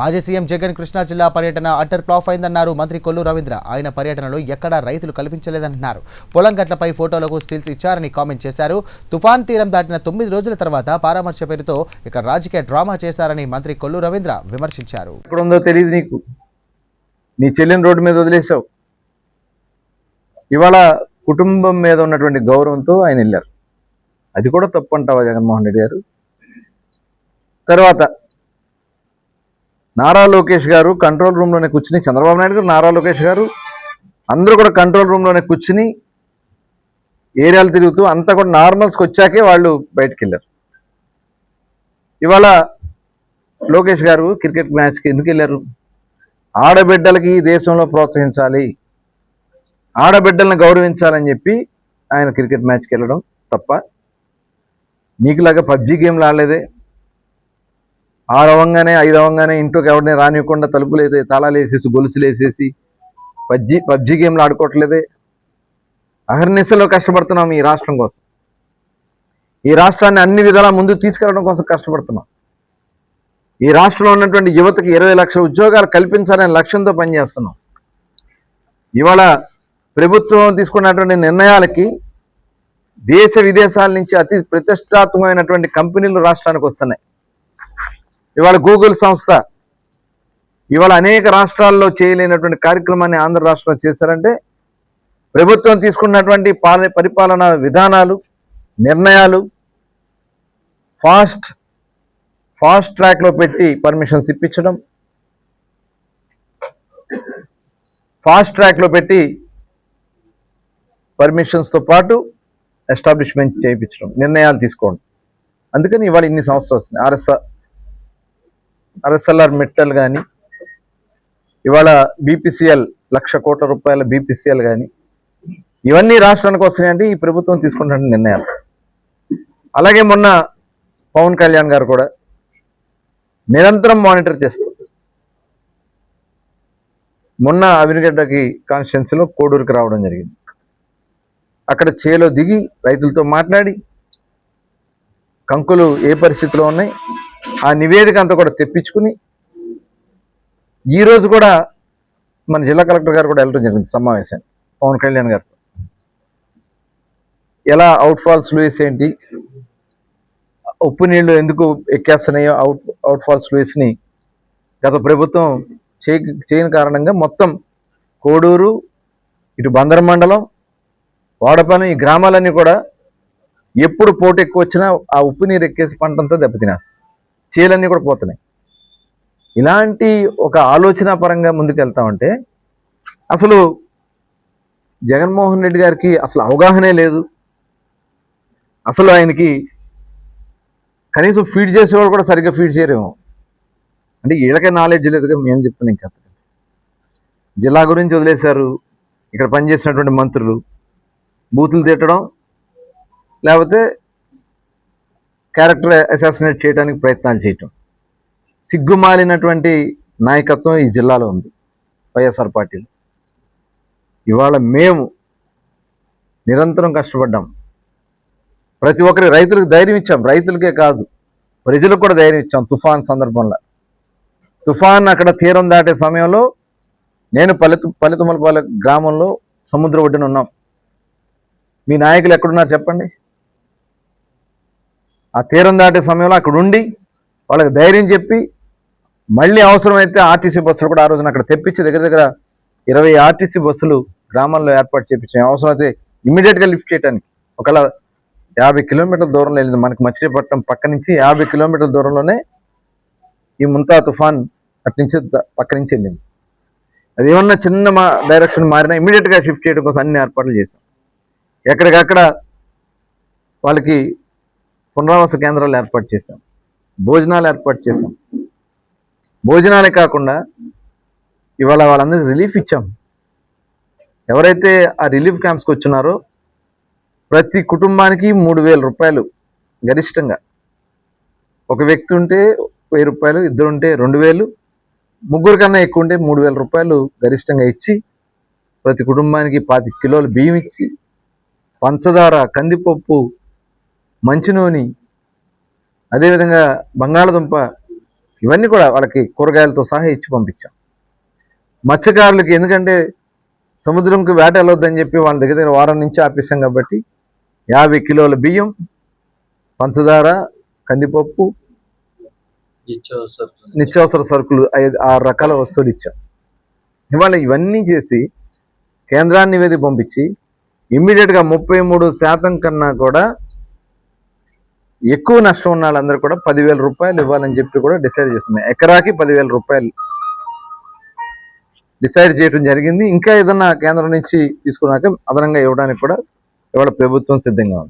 మాజీ సీఎం జగన్ కృష్ణా జిల్లా పర్యటన అట్టర్ ఫ్లాప్ అయిందన్నారు. మంత్రి కొల్లు రవీంద్ర ఆయన పర్యటనలో ఎక్కడా రైతులు కల్పించలేదన్నారు. పొలం గట్లపై ఫోటోలకు స్టిల్స్ ఇచ్చారని కామెంట్ చేశారు. తుఫాన్ తీరం దాటిన తొమ్మిది రోజుల తర్వాత పరామర్శ పేరుతో ఇక రాజకీయ డ్రామా చేశారని మంత్రి కొల్లు రవీంద్ర విమర్శించారు. ఉందో తెలియదు నీకు. నీ చెల్లిని రోడ్డు మీద వదిలేసావు ఇవాళ కుటుంబం మీద ఉన్నటువంటి గౌరవంతో ఆయన వెళ్ళారు. అది కూడా తప్పు అంటావా జగన్మోహన్ రెడ్డి గారు? తర్వాత నారా లోకేష్ గారు కంట్రోల్ రూమ్లోనే కూర్చుని చంద్రబాబు నాయుడు గారు నారా లోకేష్ గారు అందరూ కూడా కంట్రోల్ రూమ్లోనే కూర్చుని ఏరియాలు తిరుగుతూ అంతా కూడా నార్మల్స్కి వచ్చాకే వాళ్ళు బయటకు వెళ్ళారు. ఇవాళ లోకేష్ గారు క్రికెట్ మ్యాచ్కి ఎందుకు వెళ్ళారు? ఆడబిడ్డలకి ఈ దేశంలో ప్రోత్సహించాలి ఆడబిడ్డలను గౌరవించాలని చెప్పి ఆయన క్రికెట్ మ్యాచ్కి వెళ్ళడం తప్ప నీకులాగా పబ్జీ గేమ్లు ఆడలేదే ఆరు ఐదవంగానే ఐదు ఇంట్లోకి ఎవరిని రానివ్వకుండా తలుపులు అయితే తాళాలు వేసేసి గొలుసులు వేసేసి పబ్జి పబ్జి గేమ్లు ఆడుకోవట్లేదే. అహర్నిశలో కష్టపడుతున్నాం ఈ రాష్ట్రం కోసం. ఈ రాష్ట్రాన్ని అన్ని విధాలా ముందుకు తీసుకెళ్ళడం కోసం కష్టపడుతున్నాం. ఈ రాష్ట్రంలో ఉన్నటువంటి యువతకి ఇరవై లక్షల ఉద్యోగాలు కల్పించాలనే లక్ష్యంతో పనిచేస్తున్నాం. ఇవాళ ప్రభుత్వం తీసుకున్నటువంటి నిర్ణయాలకి దేశ విదేశాల నుంచి అతి ప్రతిష్టాత్మకమైనటువంటి కంపెనీలు రాష్ట్రానికి వస్తున్నాయి. ఇవాళ గూగుల్ సంస్థ ఇవాళ అనేక రాష్ట్రాల్లో చేయలేనటువంటి కార్యక్రమాన్ని ఆంధ్ర రాష్ట్రంలో చేశారంటే ప్రభుత్వం తీసుకున్నటువంటి పాలన పరిపాలనా విధానాలు నిర్ణయాలు ఫాస్ట్ ఫాస్ట్ ట్రాక్లో పెట్టి పర్మిషన్స్ ఇప్పించడం ఫాస్ట్ ట్రాక్లో పెట్టి పర్మిషన్స్తో పాటు ఎస్టాబ్లిష్మెంట్ చేయించడం నిర్ణయాలు తీసుకోవడం. అందుకని ఇవాళ ఇన్ని సంవత్సరాలు వస్తున్నాయి ఆర్ఎస్ఆర్ ఆర్ఎస్ఎల్ఆర్ మెట్టల్ కానీ ఇవాళ బీపీసీఎల్ లక్ష కోట్ల రూపాయల బీపీసీఎల్ కానీ ఇవన్నీ రాష్ట్రానికి వస్తున్నాయంటే ఈ ప్రభుత్వం తీసుకుంటున్న నిర్ణయాలు. అలాగే మొన్న పవన్ కళ్యాణ్ గారు కూడా నిరంతరం మానిటర్ చేస్తూ మొన్న అవినిగడ్డకి కాన్స్టిట్యున్సీలో కోడూరుకి రావడం జరిగింది. అక్కడ చేలో దిగి రైతులతో మాట్లాడి కంకులు ఏ పరిస్థితిలో ఉన్నాయి ఆ నివేదిక అంతా కూడా తెప్పించుకుని ఈ రోజు కూడా మన జిల్లా కలెక్టర్ గారు కూడా వెళ్ళడం జరిగింది సమావేశాన్ని పవన్ కళ్యాణ్ గారితో. ఎలా అవుట్ ఫాల్స్ లూయిస్ ఏంటి? ఉప్పు నీళ్ళు ఎందుకు ఎక్కేస్తున్నాయో అవుట్ అవుట్ ఫాల్స్ లూయిస్ని గత ప్రభుత్వం చేయ చేయని కారణంగా మొత్తం కోడూరు ఇటు బందర మండలం వాడపని ఈ గ్రామాలన్నీ కూడా ఎప్పుడు పోటు ఎక్కువ వచ్చినా ఆ ఉప్పు నీరు ఎక్కేసి పంటంతా దెబ్బతినేస్తాయి. చేలన్నీ కూడా పోతున్నాయి. ఇలాంటి ఒక ఆలోచన పరంగా ముందుకెళ్తామంటే అసలు జగన్మోహన్ రెడ్డి గారికి అసలు అవగాహనే లేదు. అసలు ఆయనకి కనీసం ఫీడ్ చేసేవాడు కూడా సరిగ్గా ఫీడ్ చేయరేమో. అంటే వీళ్ళకే నాలెడ్జ్ లేదు కదా మేము చెప్తున్నాం ఇంకా జిల్లా గురించి వదిలేశారు ఇక్కడ పనిచేసినటువంటి మంత్రులు. బూతులు తిట్టడం లేకపోతే క్యారెక్టర్ అసాసినేట్ చేయడానికి ప్రయత్నాలు చేయటం. సిగ్గుమాలినటువంటి నాయకత్వం ఈ జిల్లాలో ఉంది వైఎస్ఆర్ పార్టీలో. ఇవాళ మేము నిరంతరం కష్టపడ్డాం. ప్రతి ఒక్కరి రైతులకు ధైర్యం ఇచ్చాం. రైతులకే కాదు ప్రజలకు కూడా ధైర్యం ఇచ్చాం తుఫాన్ సందర్భంలో. తుఫాన్ అక్కడ తీరం దాటే సమయంలో నేను పల్లెతు పల్లెతుమలపాలె గ్రామంలో సముద్ర ఒడ్డున ఉన్నాం. మీ నాయకులు ఎక్కడున్నారు చెప్పండి? ఆ తీరం దాటే సమయంలో అక్కడ ఉండి వాళ్ళకి ధైర్యం చెప్పి మళ్ళీ అవసరమైతే ఆర్టీసీ బస్సులు కూడా ఆ రోజున అక్కడ తెప్పించి దగ్గర దగ్గర ఇరవై ఆర్టీసీ బస్సులు గ్రామాల్లో ఏర్పాటు చేయించాయి అవసరమైతే ఇమీడియట్గా లిఫ్ట్ చేయడానికి ఒకవేళ యాభై కిలోమీటర్ల దూరంలో వెళ్ళింది మనకి మచిలీపట్నం పక్క నుంచి యాభై కిలోమీటర్ల దూరంలోనే ఈ ముంతా తుఫాన్ అటు నుంచి పక్క నుంచి వెళ్ళింది. అది ఏమన్నా చిన్న మా డైరెక్షన్ మారినా ఇమీడియట్గా షిఫ్ట్ చేయడం కోసం అన్ని ఏర్పాట్లు చేశాం. ఎక్కడికక్కడ వాళ్ళకి పునరావాస కేంద్రాలు ఏర్పాటు చేశాం. భోజనాలు ఏర్పాటు చేశాం. భోజనాలే కాకుండా ఇవాళ వాళ్ళందరికీ రిలీఫ్ ఇచ్చాం. ఎవరైతే ఆ రిలీఫ్ క్యాంప్స్కి వచ్చినారో ప్రతి కుటుంబానికి మూడు వేల రూపాయలు గరిష్టంగా. ఒక వ్యక్తి ఉంటే వెయ్యి రూపాయలు ఇద్దరు ఉంటే రెండు వేలు ముగ్గురు కన్నా ఎక్కువ ఉంటే మూడు వేల రూపాయలు గరిష్టంగా ఇచ్చి ప్రతి కుటుంబానికి పాతి కిలోలు బియ్యం ఇచ్చి పంచదార కందిపప్పు మంచి నూనె అదేవిధంగా బంగాళదుంప ఇవన్నీ కూడా వాళ్ళకి కూరగాయలతో సహా ఇచ్చి పంపించాం. మత్స్యకారులకి ఎందుకంటే సముద్రంకి వేట వెళ్ళొద్దని చెప్పి వాళ్ళ దగ్గర దగ్గర వారం నుంచి ఆపేసాం కాబట్టి యాభై కిలోల బియ్యం పంచదార కందిపప్పు నిత్యావసర సరుకులు. ఐదు ఆరు రకాల వస్తువులు ఇచ్చాం. ఇవాళ ఇవన్నీ చేసి కేంద్రాన్ని నివేదిక పంపించి ఇమ్మీడియట్గా ముప్పై మూడు శాతం కన్నా కూడా ఎక్కువ నష్టం ఉన్న వాళ్ళందరూ కూడా పదివేల రూపాయలు ఇవ్వాలని చెప్పి కూడా డిసైడ్ చేస్తున్నాం ఎకరాకి పదివేల రూపాయలు డిసైడ్ చేయడం జరిగింది. ఇంకా ఏదన్నా కేంద్రం నుంచి తీసుకున్నాక అదనంగా ఇవ్వడానికి కూడా ఇవాళ ప్రభుత్వం సిద్ధంగా ఉంది.